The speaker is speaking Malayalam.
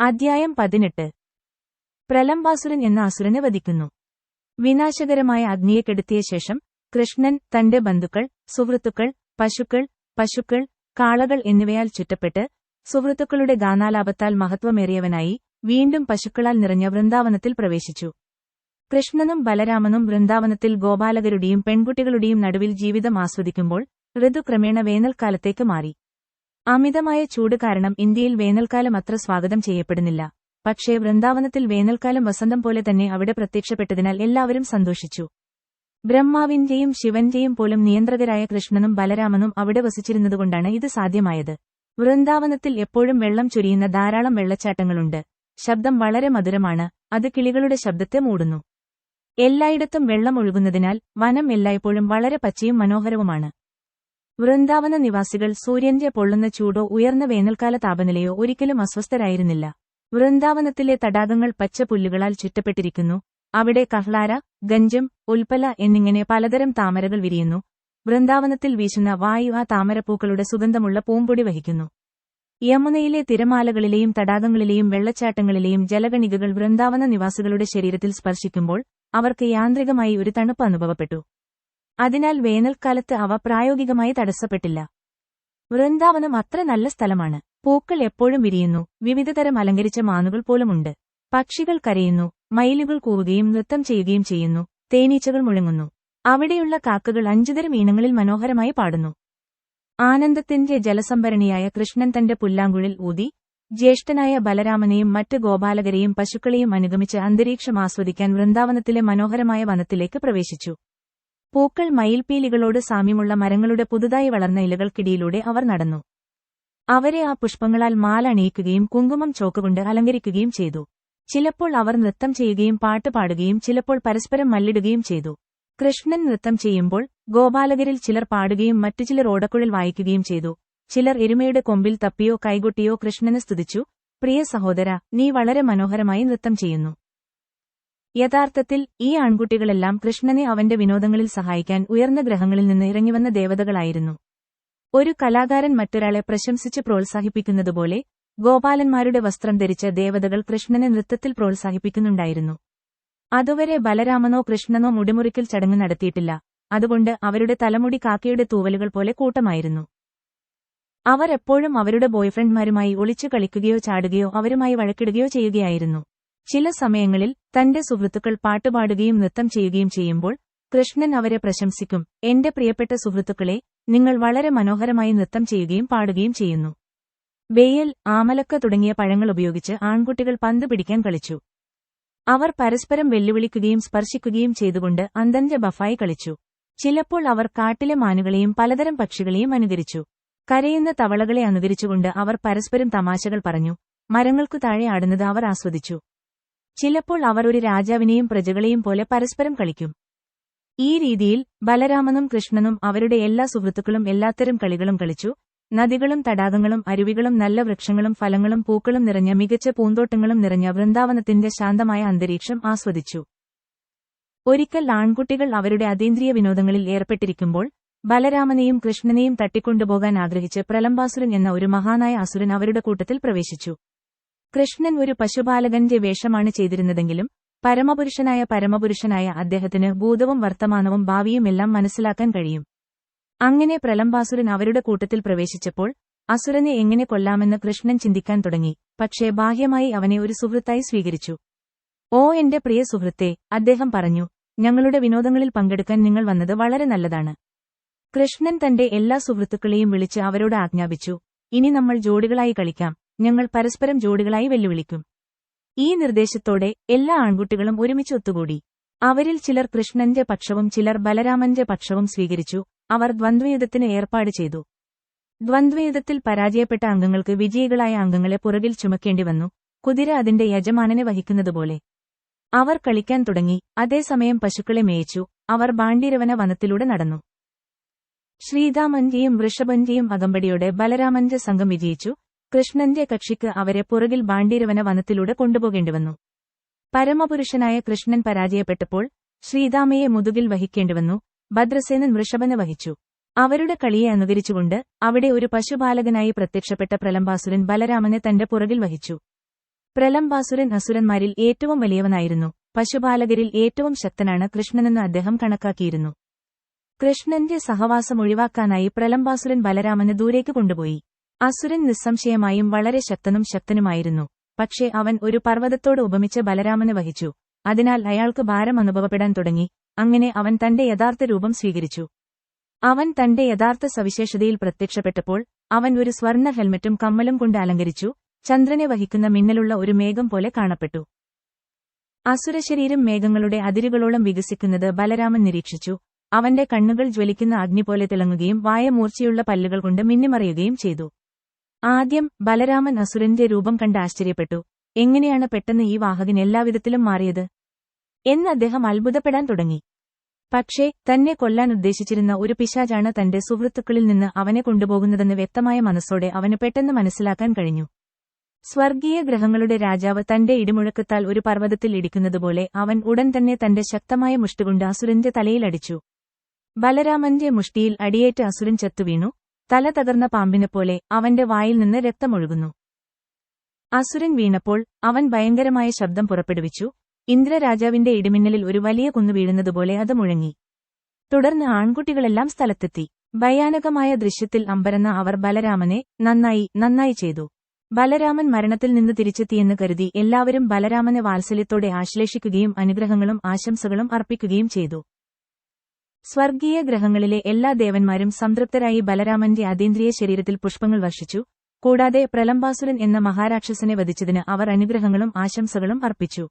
അധ്യായം പതിനെട്ട്. പ്രലംബാസുരൻ എന്ന അസുരനെ വധിക്കുന്നു. വിനാശകരമായ അഗ്നിയെ കെടുത്തിയ ശേഷം കൃഷ്ണൻ തന്റെ ബന്ധുക്കൾ സുഹൃത്തുക്കൾ പശുക്കൾ പശുക്കൾ കാളകൾ എന്നിവയാൽ ചുറ്റപ്പെട്ട് സുഹൃത്തുക്കളുടെ ഗാനാലാപത്താൽ മഹത്വമേറിയവനായി വീണ്ടും പശുക്കളാൽ നിറഞ്ഞ വൃന്ദാവനത്തിൽ പ്രവേശിച്ചു. കൃഷ്ണനും ബലരാമനും വൃന്ദാവനത്തിൽ ഗോപാലകരുടെയും പെൺകുട്ടികളുടെയും നടുവിൽ ജീവിതം ആസ്വദിക്കുമ്പോൾ ഋതുക്രമേണ വേനൽക്കാലത്തേക്ക് മാറി. അമിതമായ ചൂട് കാരണം ഇന്ത്യയിൽ വേനൽക്കാലം അത്ര സ്വാഗതം ചെയ്യപ്പെടുന്നില്ല. പക്ഷേ വൃന്ദാവനത്തിൽ വേനൽക്കാലം വസന്തം പോലെ തന്നെ അവിടെ പ്രത്യക്ഷപ്പെട്ടതിനാൽ എല്ലാവരും സന്തോഷിച്ചു. ബ്രഹ്മാവിന്റെയും ശിവന്റെയും പോലും നിയന്ത്രകരായ കൃഷ്ണനും ബലരാമനും അവിടെ വസിച്ചിരുന്നതുകൊണ്ടാണ് ഇത് സാധ്യമായത്. വൃന്ദാവനത്തിൽ എപ്പോഴും വെള്ളം ചൊരിയുന്ന ധാരാളം വെള്ളച്ചാട്ടങ്ങളുണ്ട്. ശബ്ദം വളരെ മധുരമാണ്. അത് കിളികളുടെ ശബ്ദത്തെ മൂടുന്നു. എല്ലായിടത്തും വെള്ളം ഒഴുകുന്നതിനാൽ വനം എല്ലായ്പ്പോഴും വളരെ പച്ചയും മനോഹരവുമാണ്. വൃന്ദാവന നിവാസികൾ സൂര്യന്റെ പൊള്ളുന്ന ചൂടോ ഉയർന്ന വേനൽക്കാല താപനിലയോ ഒരിക്കലും അസ്വസ്ഥരായിരുന്നില്ല. വൃന്ദാവനത്തിലെ തടാകങ്ങൾ പച്ച പുല്ലുകളാൽ ചുറ്റപ്പെട്ടിരിക്കുന്നു. അവിടെ കഹ്ലാര ഗഞ്ചം ഉൽപ്പല എന്നിങ്ങനെ പലതരം താമരകൾ വിരിയുന്നു. വൃന്ദാവനത്തിൽ വീശുന്ന വായു ആ താമരപ്പൂക്കളുടെ സുഗന്ധമുള്ള പൂമ്പൊടി വഹിക്കുന്നു. യമുനയിലെ തിരമാലകളിലെയും തടാകങ്ങളിലെയും വെള്ളച്ചാട്ടങ്ങളിലെയും ജലഗണികകൾ വൃന്ദാവന നിവാസികളുടെ ശരീരത്തിൽ സ്പർശിക്കുമ്പോൾ അവർക്ക് യാന്ത്രികമായി ഒരു തണുപ്പ് അനുഭവപ്പെട്ടു. അതിനാൽ വേനൽക്കാലത്ത് അവ പ്രായോഗികമായി തടസ്സപ്പെട്ടില്ല. വൃന്ദാവനം അത്ര നല്ല സ്ഥലമാണ്. പൂക്കൾ എപ്പോഴും വിരിയുന്നു. വിവിധതരം അലങ്കരിച്ച മാനുകൾ പോലുമുണ്ട്. പക്ഷികൾ കരയുന്നു. മയിലുകൾ കൂവുകയും നൃത്തം ചെയ്യുകയും ചെയ്യുന്നു. തേനീച്ചകൾ മുഴങ്ങുന്നു. അവിടെയുള്ള കാക്കകൾ അഞ്ചുതരം ഈണങ്ങളിൽ മനോഹരമായി പാടുന്നു. ആനന്ദത്തിന്റെ ജലസംഭരണിയായ കൃഷ്ണൻ തന്റെ പുല്ലാങ്കുഴൽ ഊതി ജ്യേഷ്ഠനായ ബലരാമനെയും മറ്റ് ഗോപാലകരെയും പശുക്കളെയും അനുഗമിച്ച് അന്തരീക്ഷം ആസ്വദിക്കാൻ വൃന്ദാവനത്തിലെ മനോഹരമായ വനത്തിലേക്ക് പ്രവേശിച്ചു. പൂക്കൾ മയിൽപീലികളോട് സാമ്യമുള്ള മരങ്ങളുടെ പുതുതായി വളർന്ന ഇലകൾക്കിടയിലൂടെ അവർ നടന്നു. അവരെ ആ പുഷ്പങ്ങളാൽ മാല അണിയിക്കുകയും കുങ്കുമം ചോക്കുകൊണ്ട് അലങ്കരിക്കുകയും ചെയ്തു. ചിലപ്പോൾ അവർ നൃത്തം ചെയ്യുകയും പാട്ട് പാടുകയും ചിലപ്പോൾ പരസ്പരം മല്ലിടുകയും ചെയ്തു. കൃഷ്ണൻ നൃത്തം ചെയ്യുമ്പോൾ ഗോപാലകരിൽ ചിലർ പാടുകയും മറ്റു ചിലർ ഓടക്കുഴൽ വായിക്കുകയും ചെയ്തു. ചിലർ എരുമയുടെ കൊമ്പിൽ തപ്പിയോ കൈകൊട്ടിയോ കൃഷ്ണനെ സ്തുതിച്ചു പ്രിയ സഹോദര നീ വളരെ മനോഹരമായി നൃത്തം ചെയ്യുന്നു. യഥാർത്ഥത്തിൽ ഈ ആൺകുട്ടികളെല്ലാം കൃഷ്ണനെ അവന്റെ വിനോദങ്ങളിൽ സഹായിക്കാൻ ഉയർന്ന ഗ്രഹങ്ങളിൽ നിന്ന് ഇറങ്ങിവന്ന ദേവതകളായിരുന്നു. ഒരു കലാകാരൻ മറ്റൊരാളെ പ്രശംസിച്ച് പ്രോത്സാഹിപ്പിക്കുന്നതുപോലെ ഗോപാലന്മാരുടെ വസ്ത്രം ധരിച്ച ദേവതകൾ കൃഷ്ണനെ നൃത്തത്തിൽ പ്രോത്സാഹിപ്പിക്കുന്നുണ്ടായിരുന്നു. അതുവരെ ബലരാമനോ കൃഷ്ണനോ മുടിമുറിക്കൽ ചടങ്ങ് നടത്തിയിട്ടില്ല. അതുകൊണ്ട് അവരുടെ തലമുടി കാക്കയുടെ തൂവലുകൾ പോലെ കൂട്ടമായിരുന്നു. അവർ എപ്പോഴും അവരുടെ ബോയ്ഫ്രണ്ട്മാരുമായി ഒളിച്ചു കളിക്കുകയോ ചാടുകയോ അവരുമായി വഴക്കിടുകയോ ചെയ്യുകയായിരുന്നു. ചില സമയങ്ങളിൽ തന്റെ സുഹൃത്തുക്കൾ പാട്ടുപാടുകയും നൃത്തം ചെയ്യുകയും ചെയ്യുമ്പോൾ കൃഷ്ണൻ അവരെ പ്രശംസിക്കും. എന്റെ പ്രിയപ്പെട്ട സുഹൃത്തുക്കളെ നിങ്ങൾ വളരെ മനോഹരമായി നൃത്തം ചെയ്യുകയും പാടുകയും ചെയ്യുന്നു. ബേയൽ ആമലക്ക തുടങ്ങിയ പഴങ്ങൾ ഉപയോഗിച്ച് ആൺകുട്ടികൾ പന്ത് പിടിക്കാൻ കളിച്ചു. അവർ പരസ്പരം വെല്ലുവിളിക്കുകയും സ്പർശിക്കുകയും ചെയ്തുകൊണ്ട് അന്തന്റെ ബഫായി കളിച്ചു. ചിലപ്പോൾ അവർ കാട്ടിലെ മാനുകളെയും പലതരം പക്ഷികളെയും അനുകരിച്ചു. കരയുന്ന തവളകളെ അനുകരിച്ചുകൊണ്ട് അവർ പരസ്പരം തമാശകൾ പറഞ്ഞു. മരങ്ങൾക്കു താഴെ ആടുന്നത് അവർ ആസ്വദിച്ചു. ചിലപ്പോൾ അവർ ഒരു രാജാവിനെയും പ്രജകളെയും പോലെ പരസ്പരം കളിക്കും. ഈ രീതിയിൽ ബലരാമനും കൃഷ്ണനും അവരുടെ എല്ലാ സുഹൃത്തുക്കളും എല്ലാത്തരം കളികളും കളിച്ചു. നദികളും തടാകങ്ങളും അരുവികളും നല്ല വൃക്ഷങ്ങളും ഫലങ്ങളും പൂക്കളും നിറഞ്ഞ മികച്ച പൂന്തോട്ടങ്ങളും നിറഞ്ഞ വൃന്ദാവനത്തിന്റെ ശാന്തമായ അന്തരീക്ഷം ആസ്വദിച്ചു. ഒരിക്കൽ ആൺകുട്ടികൾ അവരുടെ അതീന്ദ്രിയ വിനോദങ്ങളിൽ ഏർപ്പെട്ടിരിക്കുമ്പോൾ ബലരാമനെയും കൃഷ്ണനെയും തട്ടിക്കൊണ്ടുപോകാൻ ആഗ്രഹിച്ച് പ്രലംബാസുരൻ എന്ന ഒരു മഹാനായ അസുരൻ അവരുടെ കൂട്ടത്തിൽ പ്രവേശിച്ചു. കൃഷ്ണൻ ഒരു പശുപാലകന്റെ വേഷമാണ് ചെയ്തിരുന്നതെങ്കിലും പരമപുരുഷനായ പരമപുരുഷനായ അദ്ദേഹത്തിന് ഭൂതവും വർത്തമാനവും ഭാവിയുമെല്ലാം മനസ്സിലാക്കാൻ കഴിയും. അങ്ങനെ പ്രലംബാസുരൻ അവരുടെ കൂട്ടത്തിൽ പ്രവേശിച്ചപ്പോൾ അസുരനെ എങ്ങനെ കൊല്ലാമെന്ന് കൃഷ്ണൻ ചിന്തിക്കാൻ തുടങ്ങി പക്ഷേ ബാഹ്യമായി അവനെ ഒരു സുഹൃത്തായി സ്വീകരിച്ചു. ഓ എന്റെ പ്രിയ സുഹൃത്തെ അദ്ദേഹം പറഞ്ഞു ഞങ്ങളുടെ വിനോദങ്ങളിൽ പങ്കെടുക്കാൻ നിങ്ങൾ വന്നത് വളരെ നല്ലതാണ് കൃഷ്ണൻ തന്റെ എല്ലാ സുഹൃത്തുക്കളെയും വിളിച്ച് അവരോട് ആജ്ഞാപിച്ചു ഇനി നമ്മൾ ജോഡികളായി കളിക്കാം. ഞങ്ങൾ പരസ്പരം ജോഡികളായി വെല്ലുവിളിക്കും. ഈ നിർദ്ദേശത്തോടെ എല്ലാ ആൺകുട്ടികളും ഒരുമിച്ച് ഒത്തുകൂടി. അവരിൽ ചിലർ കൃഷ്ണന്റെ പക്ഷവും ചിലർ ബലരാമന്റെ പക്ഷവും സ്വീകരിച്ചു. അവർ ദ്വന്ദ്വയുദ്ധത്തിന് ഏർപ്പാട് ചെയ്തു. ദ്വന്ദ്വയുദ്ധത്തിൽ പരാജയപ്പെട്ട അംഗങ്ങൾക്ക് വിജയികളായ അംഗങ്ങളെ പുറകിൽ ചുമക്കേണ്ടി വന്നു. കുതിര അതിന്റെ യജമാനനെ വഹിക്കുന്നതുപോലെ. അവർ കളിക്കാൻ തുടങ്ങി. അതേസമയം പശുക്കളെ മേയിച്ചു. അവർ ബാണ്ഡിരവന വനത്തിലൂടെ നടന്നു. ശ്രീതാമന്റെയും വൃഷഭന്റെയും അകമ്പടിയോടെ ബലരാമന്റെ സംഘം വിജയിച്ചു. കൃഷ്ണന്റെ കക്ഷിക്ക് അവരെ പുറകിൽ ബാണ്ഡീരവന വനത്തിലൂടെ കൊണ്ടുപോകേണ്ടി വന്നു പരമപുരുഷനായ കൃഷ്ണൻ പരാജയപ്പെട്ടപ്പോൾ ശ്രീതാമയെ മുതുകിൽ വഹിക്കേണ്ടിവന്നു. ഭദ്രസേനൻ വൃഷഭനെ വഹിച്ചു. അവരുടെ കളിയെ അനുകരിച്ചുകൊണ്ട് അവിടെ ഒരു പശുപാലകനായി പ്രത്യക്ഷപ്പെട്ട പ്രലംബാസുരൻ ബലരാമനെ തന്റെ പുറകിൽ വഹിച്ചു. പ്രലംബാസുരൻ അസുരന്മാരിൽ ഏറ്റവും വലിയവനായിരുന്നു. പശുപാലകരിൽ ഏറ്റവും ശക്തനാണ് കൃഷ്ണനെന്ന് അദ്ദേഹം കണക്കാക്കിയിരുന്നു. കൃഷ്ണന്റെ സഹവാസം ഒഴിവാക്കാനായി പ്രലംബാസുരൻ ബലരാമനെ ദൂരേക്ക് കൊണ്ടുപോയി. അസുരൻ നിസ്സംശയമായും വളരെ ശക്തനും ശക്തനുമായിരുന്നു. പക്ഷേ അവൻ ഒരു പർവതത്തോട് ഉപമിച്ച് ബലരാമന് വഹിച്ചു. അതിനാൽ അയാൾക്ക് ഭാരം അനുഭവപ്പെടാൻ തുടങ്ങി. അങ്ങനെ അവൻ തന്റെ യഥാർത്ഥ രൂപം സ്വീകരിച്ചു. അവൻ തന്റെ യഥാർത്ഥ സവിശേഷതയിൽ പ്രത്യക്ഷപ്പെട്ടപ്പോൾ അവൻ ഒരു സ്വർണ ഹെൽമറ്റും കമ്മലും കൊണ്ട് അലങ്കരിച്ചു. ചന്ദ്രനെ വഹിക്കുന്ന മിന്നലുള്ള ഒരു മേഘം പോലെ കാണപ്പെട്ടു. അസുരശരീരം മേഘങ്ങളുടെ അതിരുകളോളം വികസിക്കുന്നത് ബലരാമൻ നിരീക്ഷിച്ചു. അവന്റെ കണ്ണുകൾ ജ്വലിക്കുന്ന അഗ്നി പോലെ തിളങ്ങുകയും വായ മൂർച്ചയുള്ള പല്ലുകൾ കൊണ്ട് മിന്നിമറിയുകയും ചെയ്തു. ആദ്യം ബലരാമൻ അസുരന്റെ രൂപം കണ്ട് ആശ്ചര്യപ്പെട്ടു. എങ്ങനെയാണ് പെട്ടെന്ന് ഈ വാഹകൻ എല്ലാവിധത്തിലും മാറിയത്? എന്ന് അദ്ദേഹം അത്ഭുതപ്പെടാൻ തുടങ്ങി. പക്ഷേ തന്നെ കൊല്ലാൻ ഉദ്ദേശിച്ചിരുന്ന ഒരു പിശാചാണ് തന്റെ സുഹൃത്തുക്കളിൽ നിന്ന് അവനെ കൊണ്ടുപോകുന്നതെന്ന് വ്യക്തമായ മനസ്സോടെ അവന് പെട്ടെന്ന് മനസ്സിലാക്കാൻ കഴിഞ്ഞു. സ്വർഗീയ ഗ്രഹങ്ങളുടെ രാജാവ് തന്റെ ഇടിമുഴക്കത്താൽ ഒരു പർവതത്തിൽ ഇടിക്കുന്നതുപോലെ അവൻ ഉടൻ തന്നെ തന്റെ ശക്തമായ മുഷ്ടികൊണ്ട് അസുരന്റെ തലയിലടിച്ചു ബലരാമന്റെ മുഷ്ടിയിൽ അടിയേറ്റ് അസുരൻ ചത്തുവീണു. തല തകർന്ന പാമ്പിനെപ്പോലെ അവന്റെ വായിൽ നിന്ന് രക്തമൊഴുകുന്നു. അസുരൻ വീണപ്പോൾ അവൻ ഭയങ്കരമായ ശബ്ദം പുറപ്പെടുവിച്ചു. ഇന്ദ്രരാജാവിന്റെ ഇടിമിന്നലിൽ ഒരു വലിയ കുന്നു വീഴുന്നതുപോലെ അത് മുഴങ്ങി. തുടർന്ന് ആൺകുട്ടികളെല്ലാം സ്ഥലത്തെത്തി. ഭയാനകമായ ദൃശ്യത്തിൽ അമ്പരന്ന അവർ ബലരാമനെ നന്നായി നന്നായി ചെയ്തു. ബലരാമൻ മരണത്തിൽ നിന്ന് തിരിച്ചെത്തിയെന്ന് കരുതി എല്ലാവരും ബലരാമനെ വാത്സല്യത്തോടെ ആശ്ലേഷിക്കുകയും അനുഗ്രഹങ്ങളും ആശംസകളും അർപ്പിക്കുകയും ചെയ്തു. സ്വർഗീയ ഗ്രഹങ്ങളിലെ എല്ലാ ദേവന്മാരും സംതൃപ്തരായി ബലരാമന്റെ അതീന്ദ്രിയ ശരീരത്തിൽ പുഷ്പങ്ങൾ വർഷിച്ചു. കൂടാതെ പ്രലംബാസുരൻ എന്ന മഹാരാക്ഷസനെ വധിച്ചതിന് അവർ അനുഗ്രഹങ്ങളും ആശംസകളും അർപ്പിച്ചു.